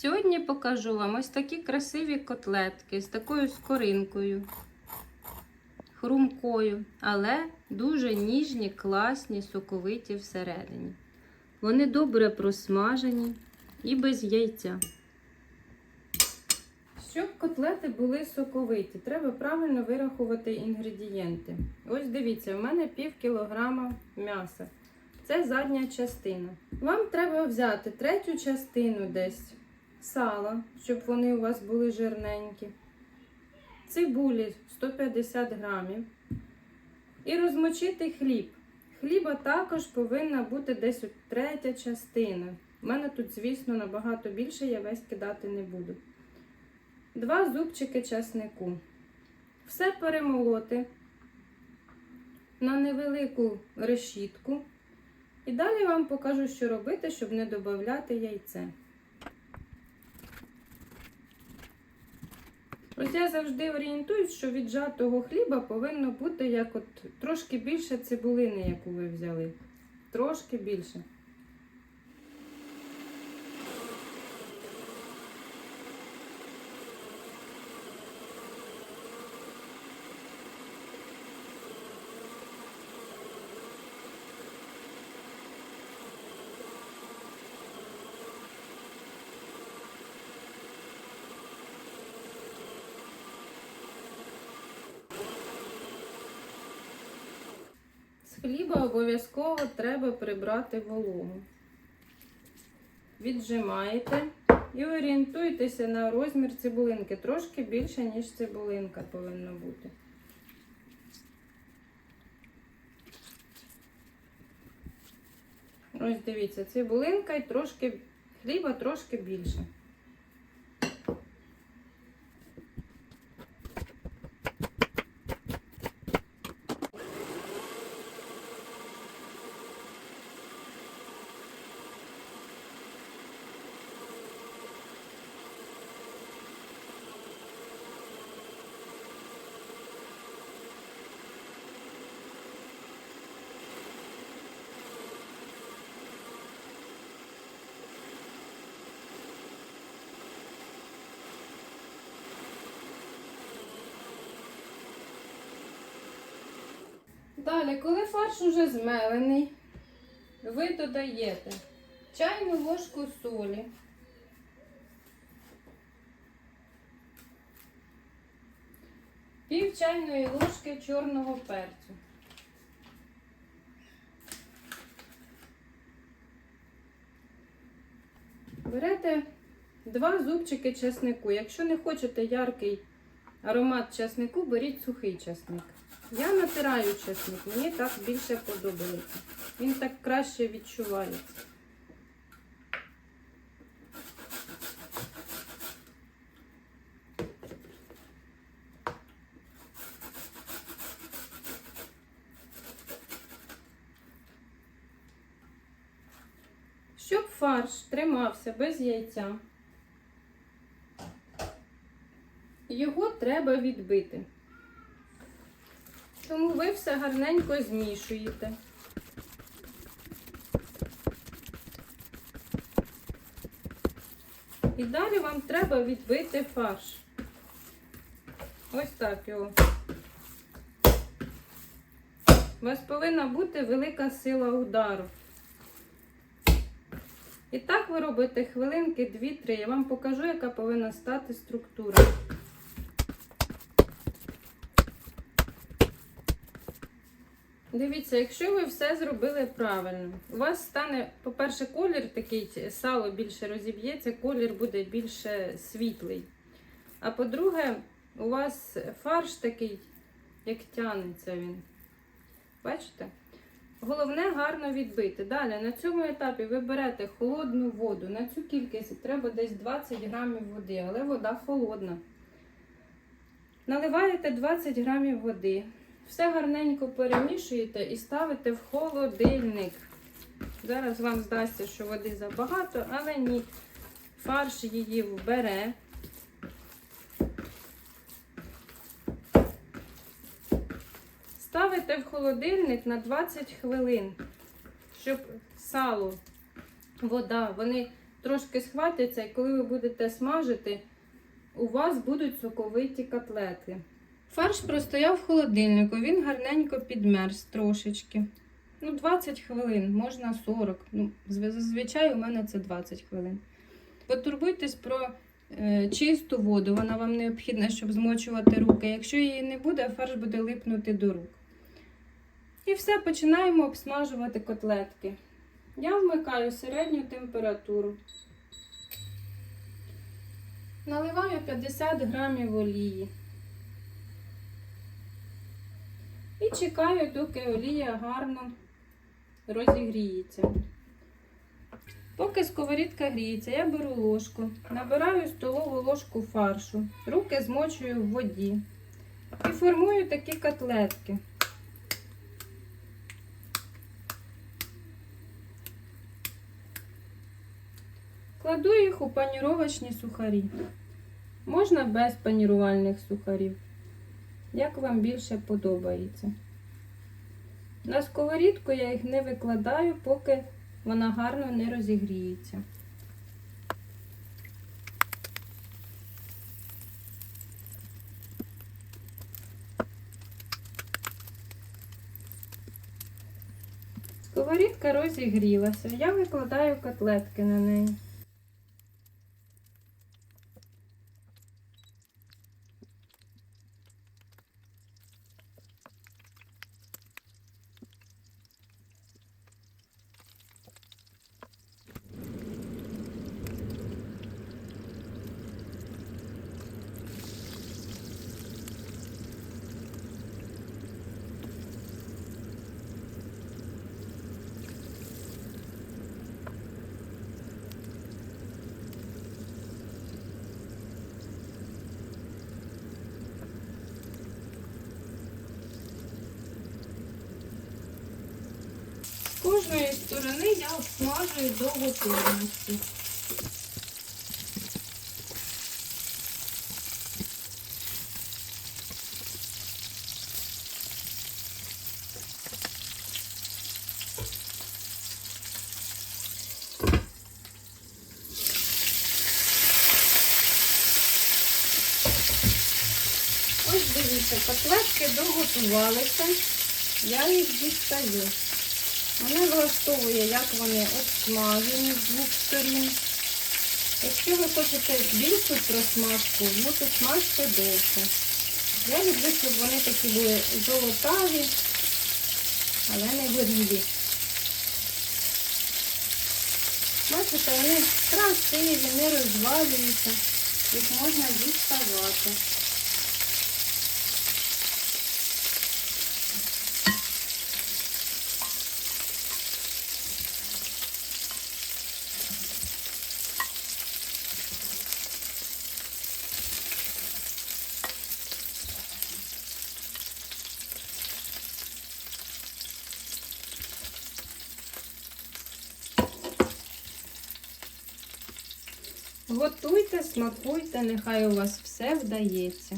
Сьогодні покажу вам ось такі красиві котлетки з такою скоринкою, хрумкою, але дуже ніжні, класні, соковиті всередині. Вони добре просмажені і без яйця. Щоб котлети були соковиті, треба правильно вирахувати інгредієнти. Ось дивіться, в мене пів кілограма м'яса. Це задня частина. Вам треба взяти третю частину десь сала, щоб вони у вас були жирненькі, цибулі 150 грамів. І розмочити хліб. Хліба також повинна бути десь третя частина. У мене тут, звісно, набагато більше, я весь кидати не буду. Два зубчики часнику. Все перемолоти на невелику решітку. І далі вам покажу, що робити, щоб не додати яйце. Ось я завжди орієнтуюсь, що від жатого хліба повинно бути як от трошки більше цибулини, яку ви взяли. Трошки більше. Хліба обов'язково треба прибрати вологу. Віджимаєте і орієнтуйтеся на розмір цибулинки. Трошки більше, ніж цибулинка повинна бути. Ось дивіться, цибулинка і трошки хліба трошки більше. Далі, коли фарш уже змелений, ви додаєте чайну ложку солі, пів чайної ложки чорного перцю. Берете два зубчики чеснику. Якщо не хочете яркий аромат чеснику, беріть сухий чесник. Я натираю чесник, мені так більше подобається. Він так краще відчувається. Щоб фарш тримався без яйця, його треба відбити. Тому ви все гарненько змішуєте. І далі вам треба відбити фарш. Ось так його. У вас повинна бути велика сила удару. І так ви робите хвилинки 2-3. Я вам покажу, яка повинна стати структура. Дивіться, якщо ви все зробили правильно, у вас стане, по-перше, колір такий, сало більше розіб'ється, колір буде більше світлий. А по-друге, у вас фарш такий, як тянеться він. Бачите? Головне гарно відбити. Далі на цьому етапі ви берете холодну воду. На цю кількість треба десь 20 грамів води, але вода холодна. Наливаєте 20 грамів води. Все гарненько перемішуєте і ставите в холодильник. Зараз вам здасться, що води забагато, але ні. Фарш її вбере. Ставите в холодильник на 20 хвилин, щоб сало, вода, вони трошки схватиться, і коли ви будете смажити, у вас будуть соковиті котлети. Фарш простояв в холодильнику, він гарненько підмерз трошечки. Ну, 20 хвилин, можна 40. Ну, зазвичай у мене це 20 хвилин. Потурбуйтесь про е, чисту воду, вона вам необхідна, щоб змочувати руки. Якщо її не буде, фарш буде липнути до рук. І все, починаємо обсмажувати котлетки. Я вмикаю середню температуру. Наливаю 50 грамів олії. І чекаю, доки олія гарно розігріється. Поки сковорідка гріється, я беру ложку, набираю столову ложку фаршу, руки змочую в воді і формую такі котлетки. Кладу їх у паніровочні сухарі. Можна без панірувальних сухарів, як вам більше подобається. На сковорідку я їх не викладаю, поки вона гарно не розігріється. Сковорідка розігрілася. Я викладаю котлетки на неї. Кожної сторони я обсмажую до готовності. Ось дивіться, котлетки доготувалися. Я їх дістаю. Мене влаштовує, як вони обсмажені з двох сторін. Якщо ви хочете більшу просмажку, ну то смажте довше. Я люблю, щоб вони такі були золотаві, але не горілі. Бачите, вони красиві, не розвалюються, їх можна діставати. Готуйте, смакуйте, нехай у вас все вдається.